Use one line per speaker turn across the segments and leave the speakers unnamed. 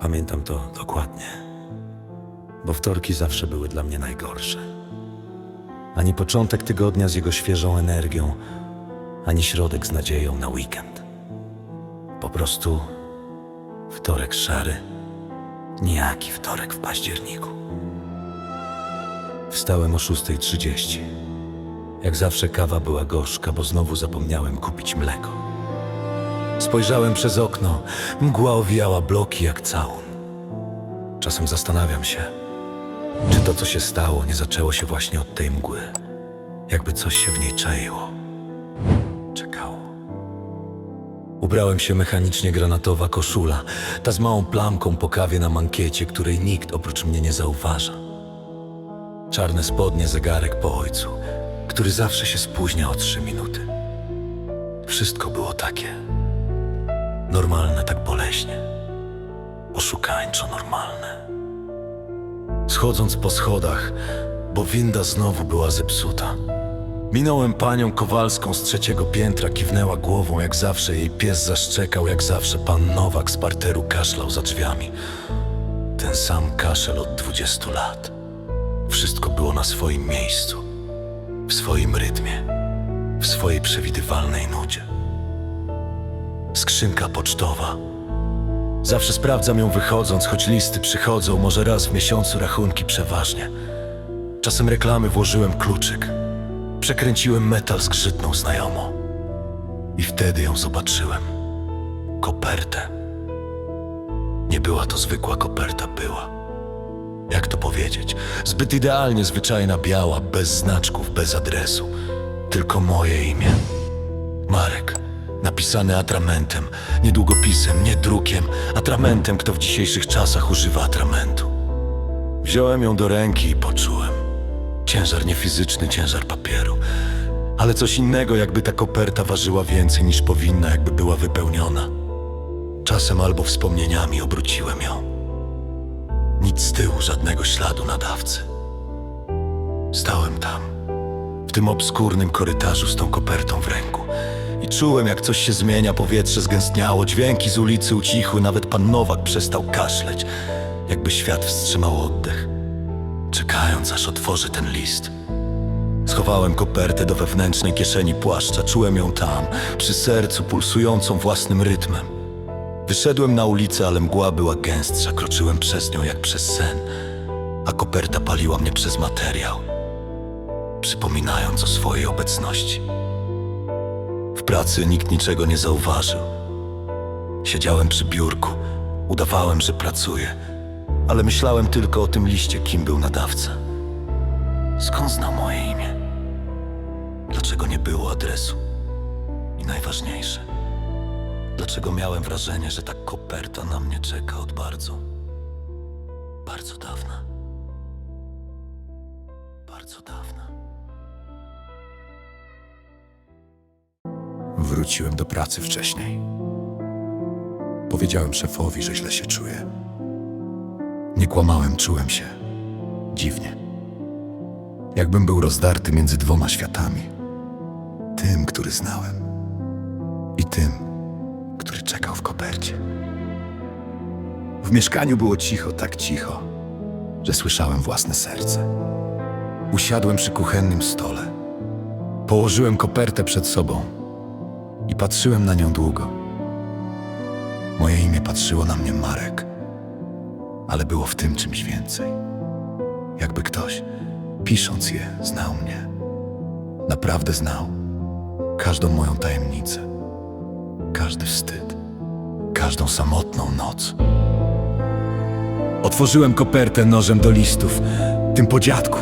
Pamiętam to dokładnie, bo wtorki zawsze były dla mnie najgorsze. Ani początek tygodnia z jego świeżą energią, ani środek z nadzieją na weekend. Po prostu wtorek szary, nijaki wtorek w październiku. Wstałem o 6.30. Jak zawsze kawa była gorzka, bo znowu zapomniałem kupić mleko. Spojrzałem przez okno. Mgła owijała bloki jak całun. Czasem zastanawiam się, czy to, co się stało, nie zaczęło się właśnie od tej mgły. Jakby coś się w niej czaiło. Czekało. Ubrałem się mechanicznie granatowa koszula, ta z małą plamką po kawie na mankiecie, której nikt oprócz mnie nie zauważa. Czarne spodnie, zegarek po ojcu, który zawsze się spóźnia o trzy minuty. Wszystko było takie normalne, tak boleśnie, oszukańczo normalne. Schodząc po schodach, bo winda znowu była zepsuta. Minąłem panią Kowalską z trzeciego piętra, kiwnęła głową jak zawsze, jej pies zaszczekał jak zawsze, pan Nowak z parteru kaszlał za drzwiami. Ten sam kaszel od dwudziestu lat. Wszystko było na swoim miejscu, w swoim rytmie, w swojej przewidywalnej nudzie. Skrzynka pocztowa. Zawsze sprawdzam ją wychodząc, choć listy przychodzą, może raz w miesiącu rachunki przeważnie. Czasem reklamy włożyłem kluczyk. Przekręciłem metal zgrzytną znajomo. I wtedy ją zobaczyłem. Kopertę. Nie była to zwykła koperta, była. Jak to powiedzieć? Zbyt idealnie zwyczajna biała, bez znaczków, bez adresu. Tylko moje imię. Marek. Napisany atramentem, nie długopisem, nie drukiem, atramentem, kto w dzisiejszych czasach używa atramentu. Wziąłem ją do ręki i poczułem. Ciężar nie fizyczny, ciężar papieru. Ale coś innego, jakby ta koperta ważyła więcej niż powinna, jakby była wypełniona. Czasem albo wspomnieniami obróciłem ją. Nic z tyłu, żadnego śladu nadawcy. Stałem tam, w tym obskurnym korytarzu z tą kopertą w ręku. I czułem, jak coś się zmienia, powietrze zgęstniało, dźwięki z ulicy ucichły, nawet pan Nowak przestał kaszleć, jakby świat wstrzymał oddech, czekając, aż otworzy ten list. Schowałem kopertę do wewnętrznej kieszeni płaszcza, czułem ją tam, przy sercu, pulsującą własnym rytmem. Wyszedłem na ulicę, ale mgła była gęstsza, kroczyłem przez nią jak przez sen, a koperta paliła mnie przez materiał, przypominając o swojej obecności. Pracy nikt niczego nie zauważył. Siedziałem przy biurku, udawałem, że pracuję, ale myślałem tylko o tym liście, kim był nadawca. Skąd znał moje imię? Dlaczego nie było adresu? I najważniejsze, dlaczego miałem wrażenie, że ta koperta na mnie czeka od bardzo, bardzo dawna. Bardzo dawna.
Wróciłem do pracy wcześniej. Powiedziałem szefowi, że źle się czuję. Nie kłamałem, czułem się dziwnie. Jakbym był rozdarty między dwoma światami. Tym, który znałem, i tym, który czekał w kopercie. W mieszkaniu było cicho, tak cicho, że słyszałem własne serce. Usiadłem przy kuchennym stole. Położyłem kopertę przed sobą i patrzyłem na nią długo. Moje imię patrzyło na mnie Marek, ale było w tym czymś więcej. Jakby ktoś, pisząc je, znał mnie. Naprawdę znał każdą moją tajemnicę, każdy wstyd, każdą samotną noc. Otworzyłem kopertę nożem do listów, tym po dziadku.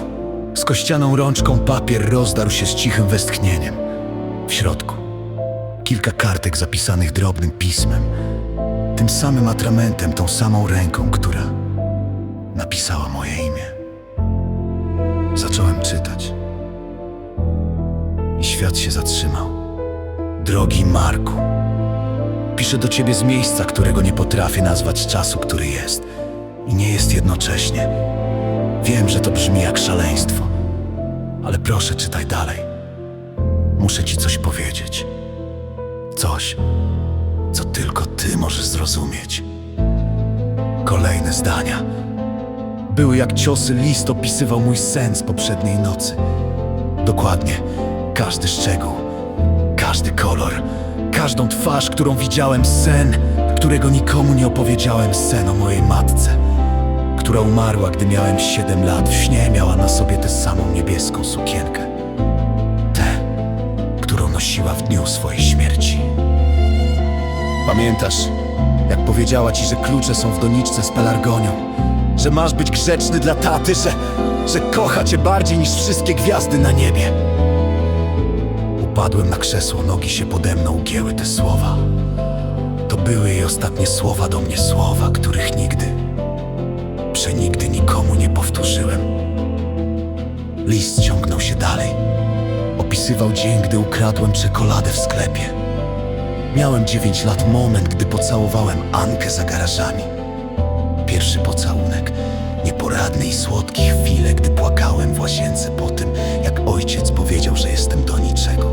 Z kościaną rączką papier rozdarł się z cichym westchnieniem. W środku kilka kartek zapisanych drobnym pismem, tym samym atramentem, tą samą ręką, która napisała moje imię. Zacząłem czytać. I świat się zatrzymał. Drogi Marku, piszę do ciebie z miejsca, którego nie potrafię nazwać czasu, który jest i nie jest jednocześnie. Wiem, że to brzmi jak szaleństwo, ale proszę czytaj dalej. Muszę ci coś powiedzieć. Coś, co tylko ty możesz zrozumieć. Kolejne zdania. Były jak ciosy list opisywał mój sen z poprzedniej nocy. Dokładnie, każdy szczegół, każdy kolor, każdą twarz, którą widziałem, sen, którego nikomu nie opowiedziałem, sen o mojej matce, która umarła, gdy miałem 7 lat. W śnie miała na sobie tę samą niebieską sukienkę. Tę, którą nosiła w dniu swojej śmierci. Pamiętasz, jak powiedziała ci, że klucze są w doniczce z pelargonią? Że masz być grzeczny dla taty, że, że kocha cię bardziej niż wszystkie gwiazdy na niebie. Upadłem na krzesło, nogi się pode mną ugięły te słowa. To były jej ostatnie słowa do mnie, słowa, których nigdy, przenigdy nikomu nie powtórzyłem. List ciągnął się dalej. Opisywał dzień, gdy ukradłem czekoladę w sklepie. Miałem 9 lat, moment, gdy pocałowałem Ankę za garażami. Pierwszy pocałunek, nieporadny i słodki chwile, gdy płakałem w łazience po tym, jak ojciec powiedział, że jestem do niczego.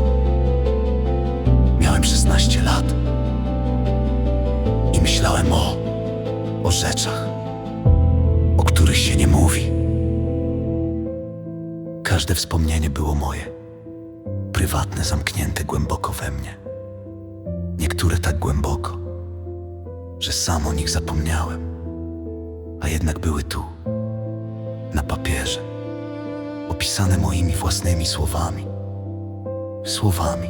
Miałem 16 lat i myślałem o, o rzeczach, o których się nie mówi. Każde wspomnienie było moje, prywatne, zamknięte głęboko we mnie. Niektóre tak głęboko, że sam o nich zapomniałem, a jednak były tu, na papierze, opisane moimi własnymi słowami. Słowami,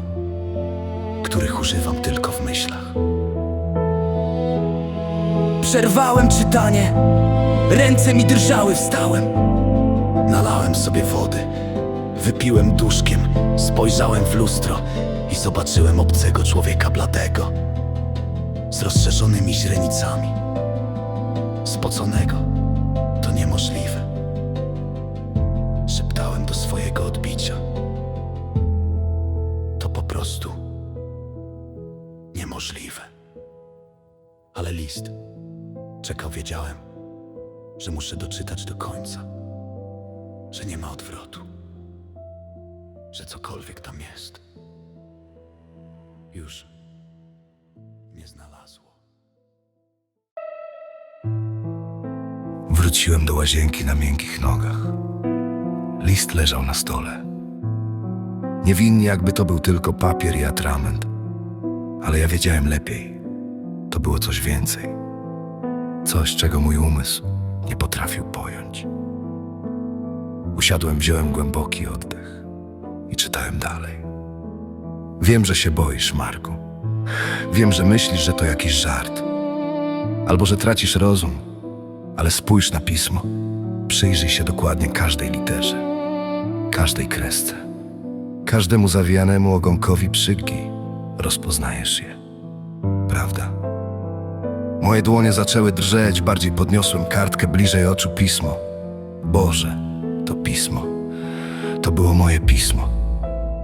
których używam tylko w myślach. Przerwałem czytanie, ręce mi drżały, wstałem. Nalałem sobie wody, wypiłem duszkiem, spojrzałem w lustro i zobaczyłem obcego człowieka bladego, z rozszerzonymi źrenicami, spoconego. To niemożliwe. Szeptałem do swojego odbicia. To po prostu niemożliwe. Ale list czekał, wiedziałem, że muszę doczytać do końca, że nie ma odwrotu, że cokolwiek tam jest, już nie znalazło.
Wróciłem do łazienki na miękkich nogach. List leżał na stole. Niewinnie, jakby to był tylko papier i atrament. Ale ja wiedziałem lepiej. To było coś więcej. Coś, czego mój umysł nie potrafił pojąć. Usiadłem, wziąłem głęboki oddech i czytałem dalej. Wiem, że się boisz, Marku. Wiem, że myślisz, że to jakiś żart. Albo że tracisz rozum, ale spójrz na pismo. Przyjrzyj się dokładnie każdej literze, każdej kresce, każdemu zawijanemu ogonkowi przydgi. Rozpoznajesz je. Prawda? Moje dłonie zaczęły drżeć, bardziej podniosłem kartkę bliżej oczu pismo. Boże, to pismo. To było moje pismo.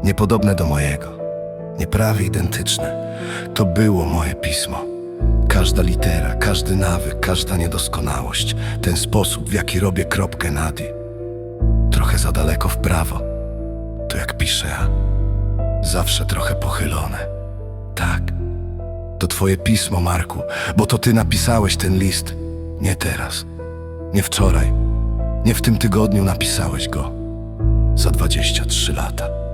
Niepodobne do mojego. Nieprawie identyczne. To było moje pismo. Każda litera, każdy nawyk, każda niedoskonałość, ten sposób, w jaki robię kropkę nad i. Trochę za daleko w prawo. To jak piszę ja. Zawsze trochę pochylone. Tak. To twoje pismo, Marku, bo to ty napisałeś ten list. Nie teraz. Nie wczoraj. Nie w tym tygodniu napisałeś go. Za 23 lata.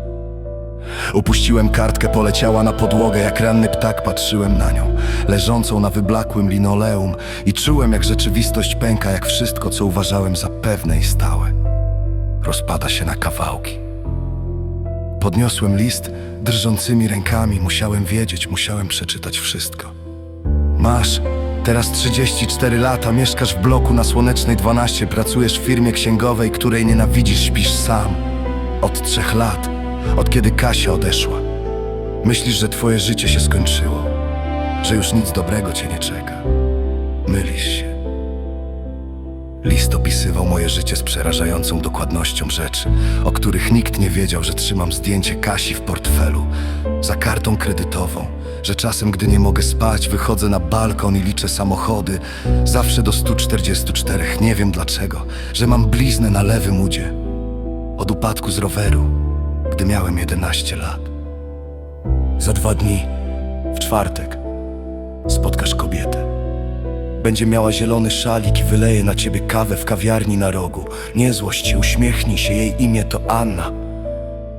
Upuściłem kartkę, poleciała na podłogę, jak ranny ptak patrzyłem na nią, leżącą na wyblakłym linoleum i czułem, jak rzeczywistość pęka, jak wszystko, co uważałem za pewne i stałe. Rozpada się na kawałki. Podniosłem list drżącymi rękami, musiałem wiedzieć, musiałem przeczytać wszystko. Masz, teraz 34 lata, mieszkasz w bloku na Słonecznej 12, pracujesz w firmie księgowej, której nienawidzisz, śpisz sam. Od trzech lat, od kiedy Kasia odeszła. Myślisz, że twoje życie się skończyło, że już nic dobrego cię nie czeka. Mylisz się. List opisywał moje życie z przerażającą dokładnością rzeczy, o których nikt nie wiedział, że trzymam zdjęcie Kasi w portfelu, za kartą kredytową, że czasem, gdy nie mogę spać, wychodzę na balkon i liczę samochody, zawsze do 144, nie wiem dlaczego, że mam bliznę na lewym udzie, od upadku z roweru, gdy miałem 11 lat.
Za dwa dni, w czwartek,
spotkasz kobietę. Będzie miała zielony szalik i wyleje na ciebie kawę w kawiarni na rogu. Nie złość się, uśmiechnij się, jej imię to Anna.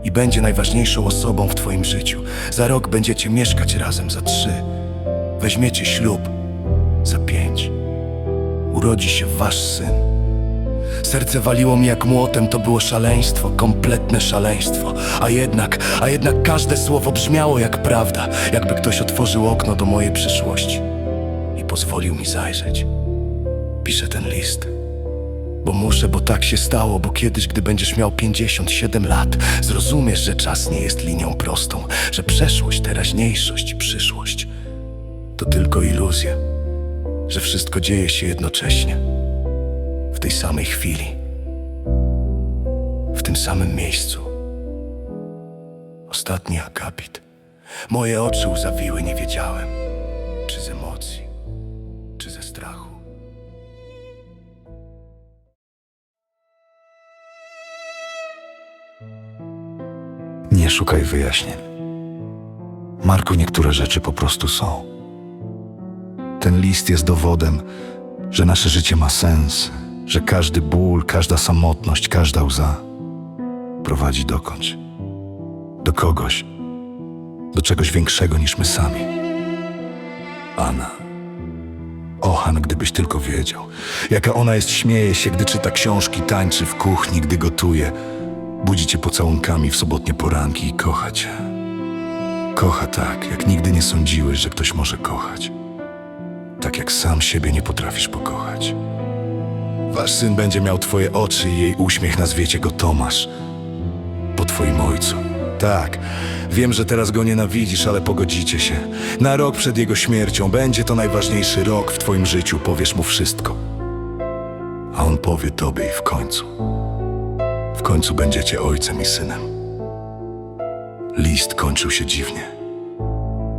I będzie najważniejszą osobą w twoim życiu. Za rok będziecie mieszkać razem, za trzy. Weźmiecie ślub, za pięć. Urodzi się wasz syn. Serce waliło mi jak młotem, to było szaleństwo, kompletne szaleństwo. A jednak, a jednak każde słowo brzmiało jak prawda, jakby ktoś otworzył okno do mojej przyszłości i pozwolił mi zajrzeć. Piszę ten list, bo muszę, bo tak się stało, bo kiedyś, gdy będziesz miał 57 lat, zrozumiesz, że czas nie jest linią prostą, że przeszłość, teraźniejszość przyszłość to tylko iluzje, że wszystko dzieje się jednocześnie tej samej chwili, w tym samym miejscu. Ostatni akapit. Moje oczy łzawiły, nie wiedziałem, czy z emocji, czy ze strachu.
Nie szukaj wyjaśnień. Marku, niektóre rzeczy po prostu są. Ten list jest dowodem, że nasze życie ma sens, że każdy ból, każda samotność, każda łza prowadzi dokądś. Do kogoś, do czegoś większego niż my sami. Anna. Ochan, gdybyś tylko wiedział, jaka ona jest, śmieje się, gdy czyta książki, tańczy w kuchni, gdy gotuje, budzi cię pocałunkami w sobotnie poranki i kocha cię. Kocha tak, jak nigdy nie sądziłeś, że ktoś może kochać. Tak jak sam siebie nie potrafisz pokochać. Wasz syn będzie miał twoje oczy i jej uśmiech, nazwiecie go Tomasz. Po twoim ojcu. Tak, wiem, że teraz go nienawidzisz, ale pogodzicie się. Na rok przed jego śmiercią będzie to najważniejszy rok w twoim życiu, powiesz mu wszystko. A on powie tobie i w końcu. W końcu będziecie ojcem i synem. List kończył się dziwnie.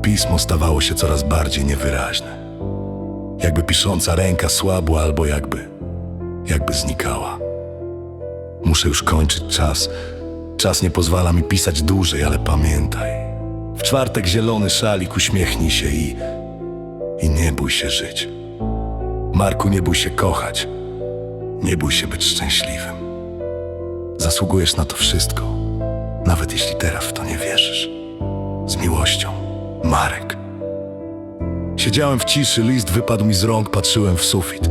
Pismo stawało się coraz bardziej niewyraźne. Jakby pisząca ręka słabła albo jakby, jakby znikała. Muszę już kończyć czas. Czas nie pozwala mi pisać dłużej, ale pamiętaj. W czwartek zielony szalik, uśmiechnij się i, i nie bój się żyć. Marku, nie bój się kochać. Nie bój się być szczęśliwym. Zasługujesz na to wszystko, nawet jeśli teraz w to nie wierzysz. Z miłością, Marek. Siedziałem w ciszy, list wypadł mi z rąk, patrzyłem w sufit.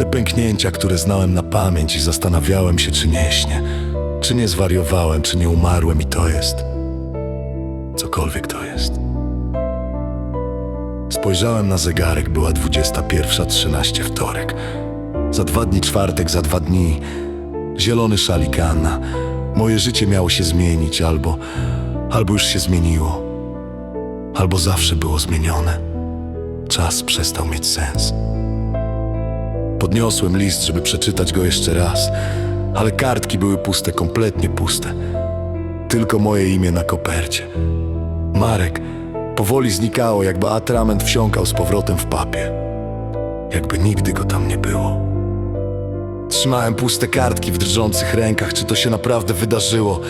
Te pęknięcia, które znałem na pamięć i zastanawiałem się, czy nie śnię, czy nie zwariowałem, czy nie umarłem i to jest. Cokolwiek to jest. Spojrzałem na zegarek, była 21.13 wtorek. Za dwa dni czwartek, za dwa dni zielony szalik Anna. Moje życie miało się zmienić, albo, albo już się zmieniło, albo zawsze było zmienione. Czas przestał mieć sens. Podniosłem list, żeby przeczytać go jeszcze raz, ale kartki były puste, kompletnie puste. Tylko moje imię na kopercie. Marek powoli znikało, jakby atrament wsiąkał z powrotem w papier. Jakby nigdy go tam nie było. Trzymałem puste kartki w drżących rękach. Czy to się naprawdę wydarzyło?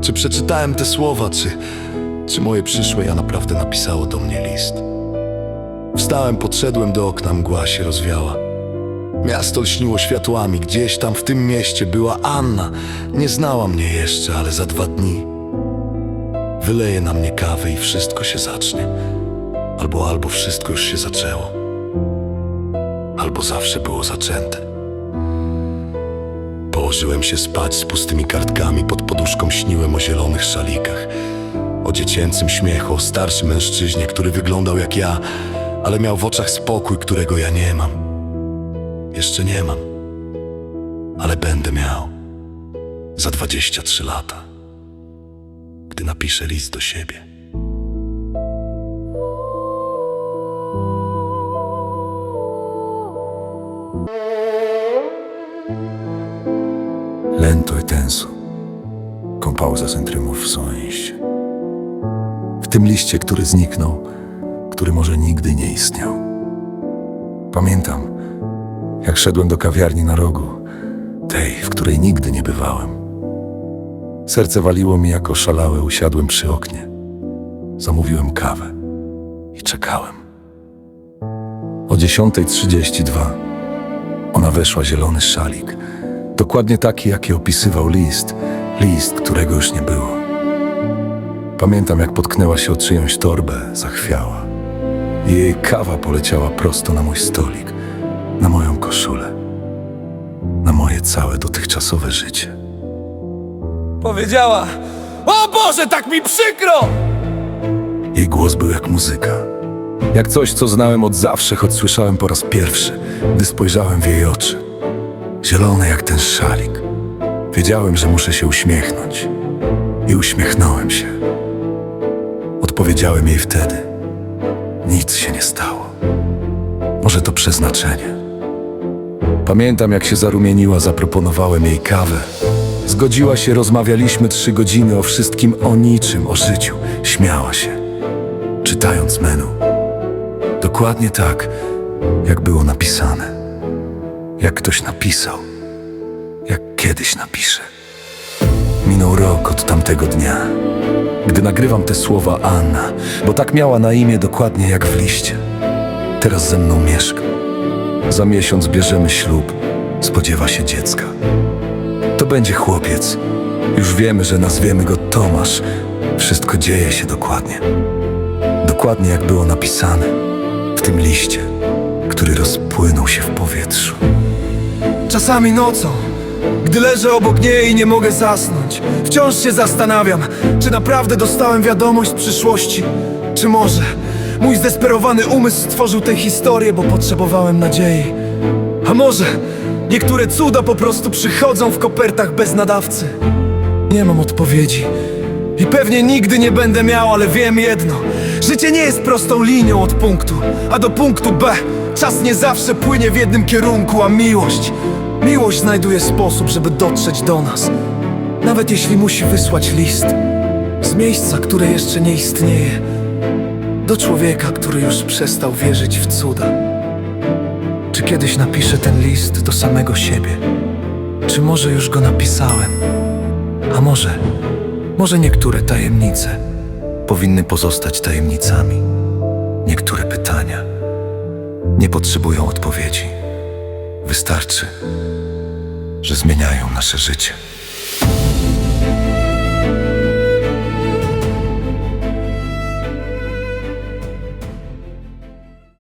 Czy przeczytałem te słowa? Czy, czy moje przyszłe ja naprawdę napisało do mnie list? Wstałem, podszedłem do okna, mgła się rozwiała. Miasto lśniło światłami. Gdzieś tam w tym mieście była Anna. Nie znała mnie jeszcze, ale za dwa dni wyleje na mnie kawę i wszystko się zacznie. Albo, albo wszystko już się zaczęło. Albo zawsze było zaczęte. Położyłem się spać z pustymi kartkami, pod poduszką śniłem o zielonych szalikach, o dziecięcym śmiechu, o starszym mężczyźnie, który wyglądał jak ja, ale miał w oczach spokój, którego ja nie mam. Jeszcze nie mam, ale będę miał za 23 lata, gdy napiszę list do siebie. Lento e tenso, con pausa entre emoções. W tym liście, który zniknął, który może nigdy nie istniał. Pamiętam, jak szedłem do kawiarni na rogu, tej, w której nigdy nie bywałem. Serce waliło mi jak oszalałe, usiadłem przy oknie. Zamówiłem kawę i czekałem. 10.32 ona weszła zielony szalik. Dokładnie taki, jaki opisywał list. List, którego już nie było. Pamiętam, jak potknęła się o czyjąś torbę, zachwiała. Jej kawa poleciała prosto na mój stolik, na moją koszulę, na moje całe dotychczasowe życie.
Powiedziała: O Boże, tak mi przykro!
Jej głos był jak muzyka. Jak coś, co znałem od zawsze, choć słyszałem po raz pierwszy, gdy spojrzałem w jej oczy. Zielone jak ten szalik. Wiedziałem, że muszę się uśmiechnąć. I uśmiechnąłem się. Odpowiedziałem jej wtedy. Nic się nie stało. Może to przeznaczenie. Pamiętam, jak się zarumieniła, zaproponowałem jej kawę. Zgodziła się, rozmawialiśmy trzy godziny o wszystkim, o niczym, o życiu. Śmiała się czytając menu. Dokładnie tak, jak było napisane. Jak ktoś napisał. Jak kiedyś napisze. Minął rok od tamtego dnia. Gdy nagrywam te słowa Anna, bo tak miała na imię dokładnie jak w liście. Teraz ze mną mieszka. Za miesiąc bierzemy ślub. Spodziewa się dziecka. To będzie chłopiec. Już wiemy, że nazwiemy go Tomasz. Wszystko dzieje się dokładnie. Dokładnie jak było napisane w tym liście, który rozpłynął się w powietrzu.
Czasami nocą, gdy leżę obok niej i nie mogę zasnąć, wciąż się zastanawiam, czy naprawdę dostałem wiadomość z przyszłości, czy może mój zdesperowany umysł stworzył tę historię, bo potrzebowałem nadziei. A może niektóre cuda po prostu przychodzą w kopertach bez nadawcy. Nie mam odpowiedzi. I pewnie nigdy nie będę miał, ale wiem jedno. Życie nie jest prostą linią od punktu A do punktu B. Czas nie zawsze płynie w jednym kierunku, a miłość. Miłość znajduje sposób, żeby dotrzeć do nas. Nawet jeśli musi wysłać list. Z miejsca, które jeszcze nie istnieje. Do człowieka, który już przestał wierzyć w cuda. Czy kiedyś napiszę ten list do samego siebie? Czy może już go napisałem? A może, może niektóre tajemnice powinny pozostać tajemnicami. Niektóre pytania nie potrzebują odpowiedzi. Wystarczy, że zmieniają nasze życie.